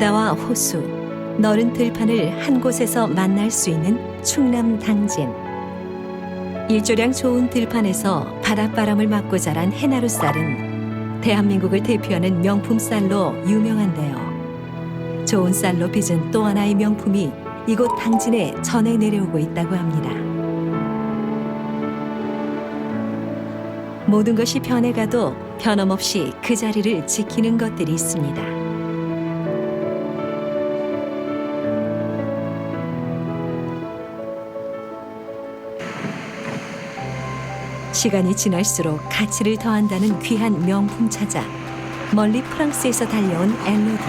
바다와 호수, 너른 들판을 한 곳에서 만날 수 있는 충남 당진. 일조량 좋은 들판에서 바닷바람을 맞고 자란 해나루 쌀은 대한민국을 대표하는 명품 쌀로 유명한데요. 좋은 쌀로 빚은 또 하나의 명품이 이곳 당진에 전해 내려오고 있다고 합니다. 모든 것이 변해가도 변함없이 그 자리를 지키는 것들이 있습니다. 시간이 지날수록 가치를 더한다는 귀한 명품 찾아 멀리 프랑스에서 달려온 엘로드.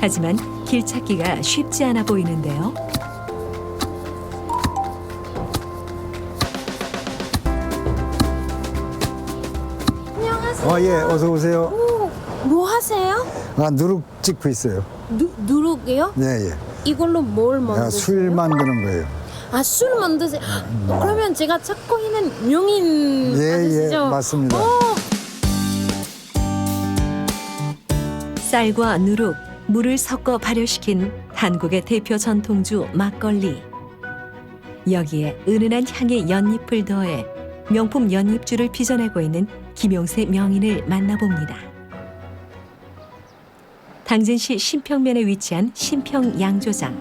하지만 길 찾기가 쉽지 않아 보이는데요. 안녕하세요. 아, 예, 어서 오세요. 오, 뭐 하세요? 아, 누룩 찍고 있어요. 누, 누룩이요? 예, 예. 이걸로 뭘 아, 만드세요? 술 만드는 거예요. 아, 술 만드세요? 그러면 제가 찾고 있는 명인 예, 아저씨죠? 예, 맞습니다. 오, 쌀과 누룩, 물을 섞어 발효시킨 한국의 대표 전통주 막걸리. 여기에 은은한 향의 연잎을 더해 명품 연잎주를 빚어내고 있는 김용세 명인을 만나봅니다. 당진시 신평면에 위치한 신평 양조장.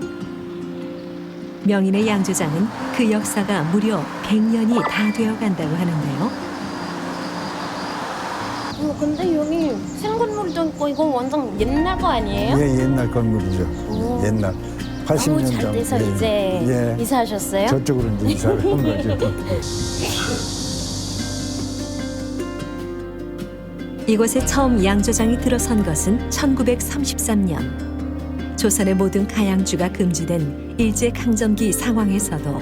명인의 양조장은 그 역사가 무려 100년이 다 되어 간다고 하는데요. 어, 근데 여기 생건물도 있고 이건 완전 옛날 거 아니에요? 예, 옛날 건물이죠. 오. 옛날. 80년 너무 전. 잘 돼서 예, 이제 예. 이사하셨어요? 저쪽으로 이제 이사를 한 거죠. 이곳에 처음 양조장이 들어선 것은 1933년. 조선의 모든 가양주가 금지된 일제 강점기 상황에서도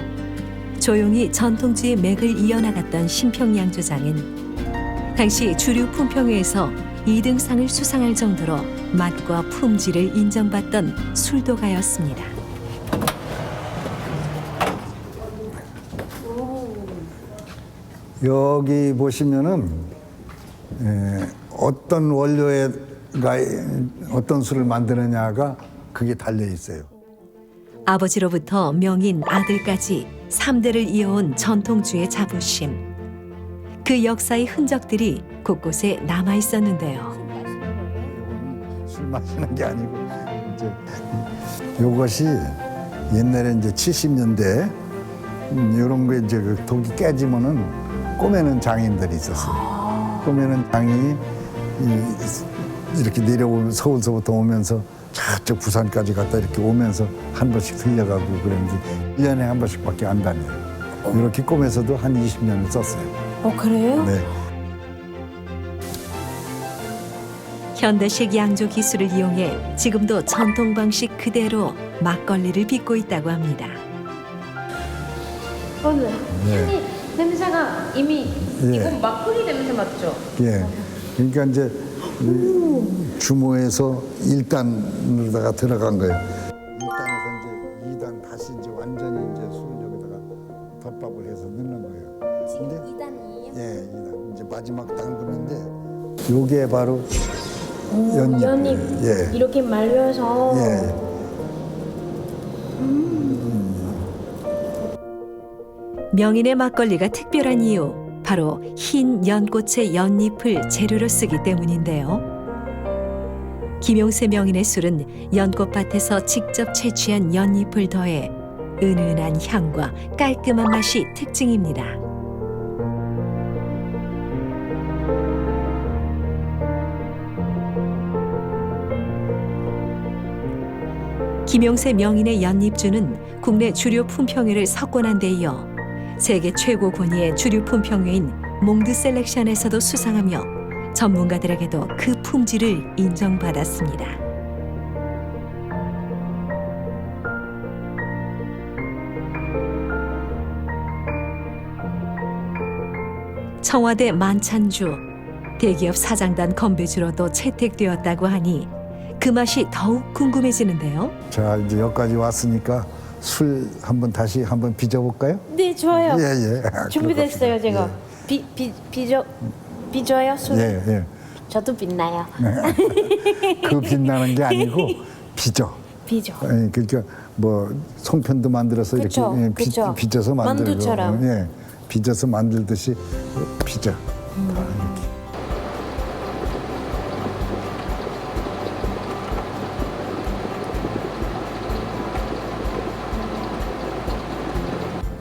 조용히 전통주의 맥을 이어나갔던 신평 양조장은 당시 주류 품평회에서 2등상을 수상할 정도로 맛과 품질을 인정받던 술도가였습니다. 여기 보시면은 에, 어떤 원료에가 어떤 술을 만드느냐가 그게 달려 있어요. 아버지로부터 명인 아들까지 3대를 이어온 전통주의 자부심. 그 역사의 흔적들이 곳곳에 남아 있었는데요. 술 마시는 게 아니고 이제 요것이 옛날에 이제 70년대 이런 거 이제 그 독이 깨지면은 꼬매는 장인들이 있었어요. 꼬매는 장인이 이- 이렇게 내려오면 서울서부터 오면서 저쪽 부산까지 갔다 이렇게 오면서 한 번씩 들려가고 그랬는데 1년에 한 번씩밖에 안 다녀요. 이렇게 꼬매서도 한 20년을 썼어요. 어, 그래요? 네. 현대식 양조 기술을 이용해 지금도 전통 방식 그대로 막걸리를 빚고 있다고 합니다. 오늘 네. 냄새가 이미 예. 이건 막걸리 냄새 맞죠? 예. 그러니까 이제 이 주모에서 1단으로다가 들어간 거예요. 1단에서 이제 2단 다시 이제 완전히 이제 술을 여기다가 덮밥을 해서 넣는 거예요. 지금 근데 2단이에요? 예, 2단. 이제 마지막 당금인데 요게 바로 연잎. 연잎 예. 이렇게 말려서 예. 명인의 막걸리가 특별한 이유 바로 흰 연꽃의 연잎을 재료로 쓰기 때문인데요. 김용세 명인의 술은 연꽃밭에서 직접 채취한 연잎을 더해 은은한 향과 깔끔한 맛이 특징입니다. 김용세 명인의 연잎주는 국내 주류 품평회를 석권한 데 이어 세계 최고 권위의 주류 품평회인 몽드 셀렉션에서도 수상하며 전문가들에게도 그 품질을 인정받았습니다. 청와대 만찬주 대기업 사장단 건배주로도 채택되었다고 하니 그 맛이 더욱 궁금해지는데요. 자, 이제 여기까지 왔으니까 술 한번 다시 한번 빚어볼까요? 네 좋아요 예, 예. 준비됐어요. 제가 비, 비, 비저 삐져요 술? 예, 예. 저도 빛나요. 그 빛나는 게 아니고 비죠. 삐져. 예, 그러니까 뭐 송편도 만들어서 그쵸, 이렇게 예, 비, 그쵸. 빚어서 만들고 만두처럼. 예, 빚어서 만들듯이 빚어.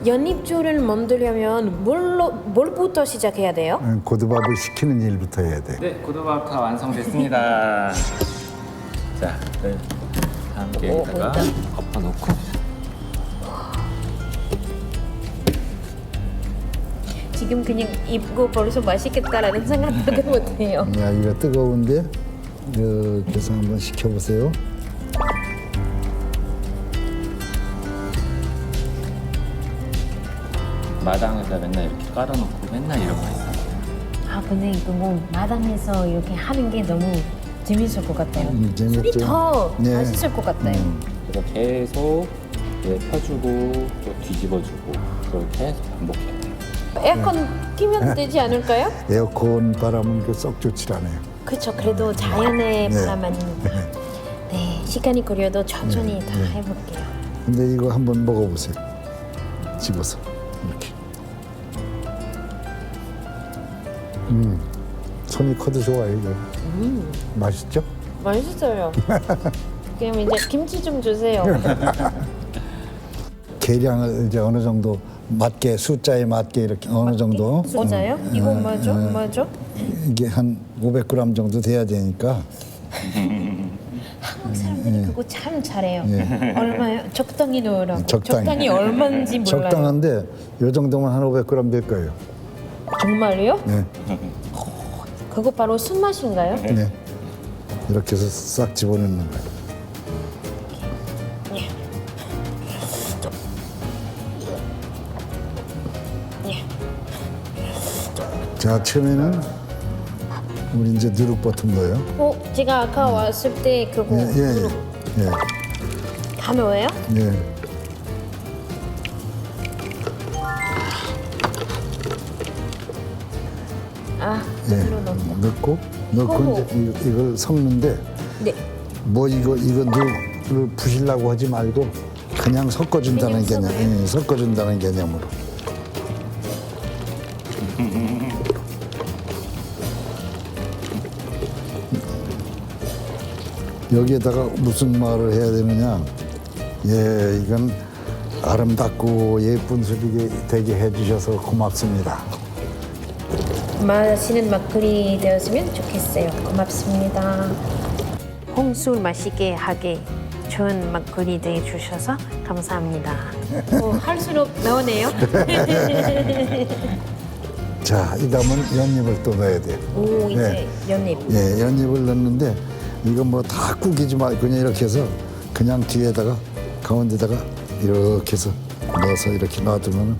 연잎주를 만들려면 뭘로 뭘부터 시작해야 돼요? 예, 고두밥을 식히는 일부터 해야 돼. 네, 고도밥 다 완성됐습니다. 자, 네. 함께 오, 여기다가 일단. 엎어놓고 지금 그냥 입고 벌써 맛있겠다라는 생각도 못해요. 야, 이거 뜨거운데 이렇게 해서 한번 식혀보세요. 마당에다 맨날 이렇게 깔아놓고 맨날 이러고 있어요. 아 근데 이거 뭐 마당에서 이렇게 하는 게 너무 재밌을 것 같아요. 음, 재밌죠. 술이 더 네. 맛있을 것 같아요. 음. 그래서 계속 이제 펴주고 또 뒤집어주고 그걸 계속 반복해요. 에어컨 끼면 되지 않을까요? 에어컨 바람은 그썩 좋지 않아요. 그렇죠. 그래도 자연의 네. 바람 아닙니까? 네, 시간이 걸려도 천천히 다 해볼게요. 근데 이거 한번 먹어보세요. 집어서 이렇게. 음, 손이 커도 좋아요 이거. 맛있죠? 맛있어요. 그럼 이제 김치 좀 주세요. 계량을 이제 어느 정도 맞게 숫자에 맞게 이렇게 어느 정도 맞아요? 이거 맞죠? 맞죠? 이게 한 500g 정도 돼야 되니까 한국 사람들이 그거 참 잘해요. 예. 얼마요? 적당히 넣으라고. 적당히. 얼마인지 몰라요. 적당한데 요 정도면 한 500g 될 거예요. 정말요? 네, 그거 바로 술맛인가요? 네. 이렇게 해서 싹 집어넣는 거예요. 자, 처음에는 우리 이제 누룩 버튼 넣어요. 어, 제가 아까 왔을 때 그거 예, 예, 예. 다 넣어요? 예. 예. 예. 그걸로 넣고. 어머. 이제 이- 이걸 섞는데 네. 뭐 이거 이거 누룩을 부시려고 하지 말고 그냥 섞어준다는 그냥 개념, 예, 섞어준다는 개념으로. 여기에다가 무슨 말을 해야 되느냐? 예, 이건 아름답고 예쁜 술이 되게 해주셔서 고맙습니다. 맛있는 막걸리 되었으면 좋겠어요. 고맙습니다. 홍술 맛있게 하게 좋은 막걸리 되 주셔서 감사합니다. 오, 할수록 나오네요. 자, 이 다음은 연잎을 또 넣어야 돼요. 오, 이제 네. 연잎. 예, 연잎을 넣는데 이거 뭐다 구기지 말고 그냥 이렇게 해서 그냥 뒤에다가 가운데다가 이렇게 해서 넣어서 이렇게 놔두면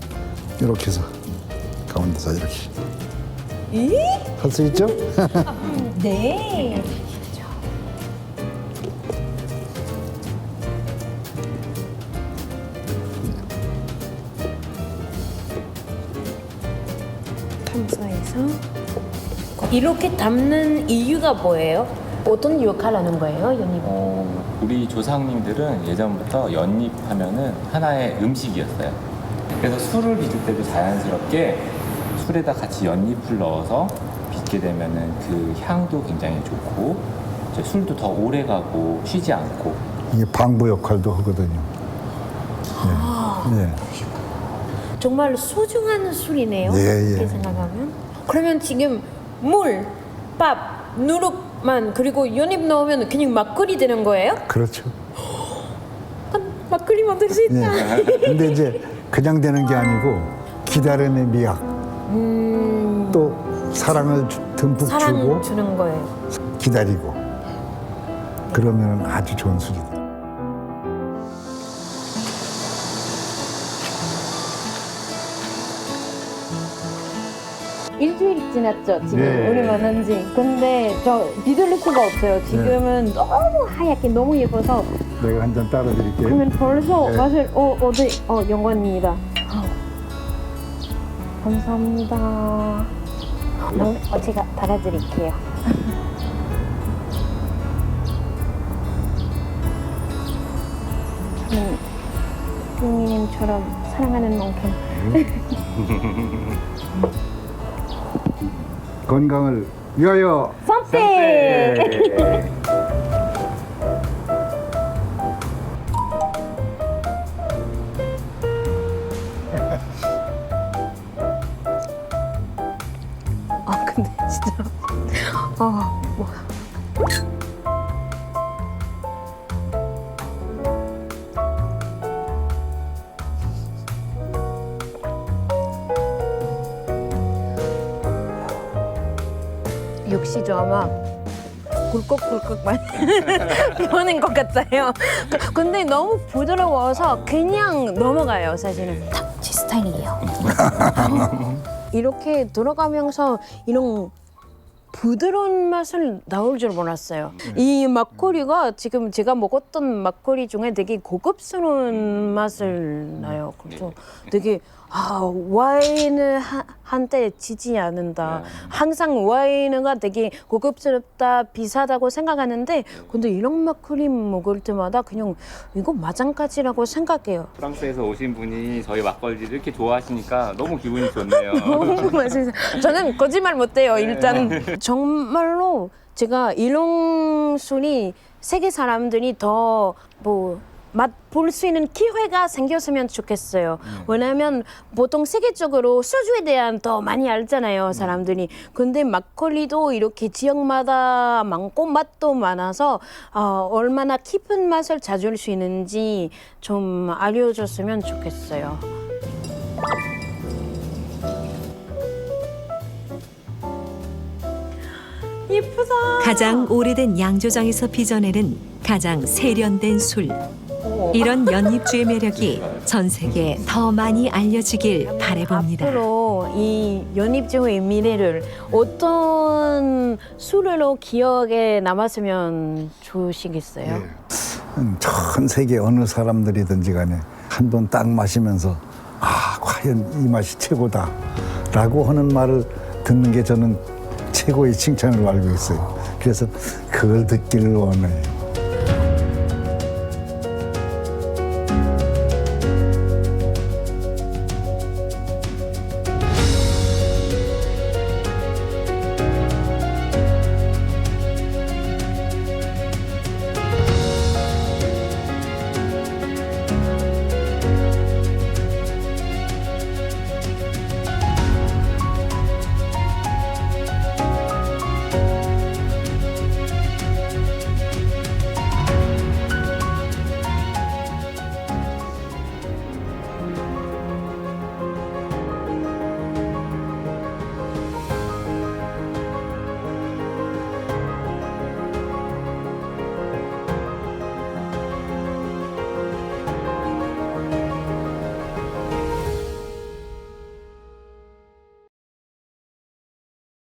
이렇게 해서 가운데다 이렇게 할 수 있죠? 네. 탐사해서 이렇게 담는 이유가 뭐예요? 어떤 역할 하는 거예요, 연잎? 어, 우리 조상님들은 예전부터 연잎 하면은 하나의 음식이었어요. 그래서 술을 빚을 때도 자연스럽게 술에다 같이 연잎을 넣어서 빚게 되면은 그 향도 굉장히 좋고 이제 술도 더 오래 가고 쉬지 않고 이게 방부 역할도 하거든요. 예. 예. 정말 소중한 술이네요. 예, 예. 이렇게 생각하면. 그러면 지금 물, 밥, 누룩만 그리고 연잎 넣으면 그냥 막걸리 되는 거예요? 그렇죠. 아, 막걸리 만들 수 있다. 예. 근데 이제 그냥 되는 게 아니고 기다림의 미학. 또 사랑을 주- 듬뿍 사랑 주고 주는 거예요. 기다리고 그러면 아주 좋은 술이다. 일주일 지났죠 지금 네. 우리 만난 지 근데 저 믿을 수가 없어요 지금은 너무 하얗게 너무 예뻐서 내가 한 잔 따라 드릴게요. 그러면 벌써 네. 맛을 어 어디 어 영광입니다 감사합니다 어, 제가 달아드릴게요. 저는 부모님처럼 사랑하는 만큼 건강을 위하여 선택! 아 뭐. 역시 저 아마 굴꺽굴꺽만 보는 것 같아요. 그- 근데 너무 부드러워서 그냥 넘어가요, 사실은. 딱 제 스타일이에요. 이렇게 들어가면서 이런 부드러운 맛을 나올 줄 몰랐어요. 이 막걸리가 지금 제가 먹었던 막걸리 중에 되게 고급스러운 맛을 나요. 그래서 되게 아 와인을 하- 한때 지지 않는다. 네. 항상 와인은 되게 고급스럽다, 비싸다고 생각하는데 근데 이런 막걸리 먹을 때마다 그냥 이거 마찬가지라고 생각해요. 프랑스에서 오신 분이 저희 막걸리를 이렇게 좋아하시니까 너무 기분이 좋네요. 너무 맛있어요. 저는 거짓말 못해요. 일단 정말로 제가 이런 술이 세계 사람들이 더뭐 맛볼 수 있는 기회가 생겼으면 좋겠어요. 왜냐하면 보통 세계적으로 소주에 대한 더 많이 알잖아요, 사람들이. 근데 막걸리도 이렇게 지역마다 많고 맛도 많아서 어, 얼마나 깊은 맛을 찾을 수 있는지 좀 알려줬으면 좋겠어요. 예쁘다. 가장 오래된 양조장에서 빚어내는 가장 세련된 술. 이런 연잎주의 매력이 전 세계에 더 많이 알려지길 바래봅니다. 앞으로 이 연잎주의 미래를 어떤 술로 기억에 남았으면 좋으시겠어요? 음, 전 세계 어느 사람들이든지 간에 한 번 딱 마시면서 아 과연 이 맛이 최고다 라고 하는 말을 듣는 게 저는 최고의 칭찬으로 알고 있어요. 그래서 그걸 듣기를 원해요.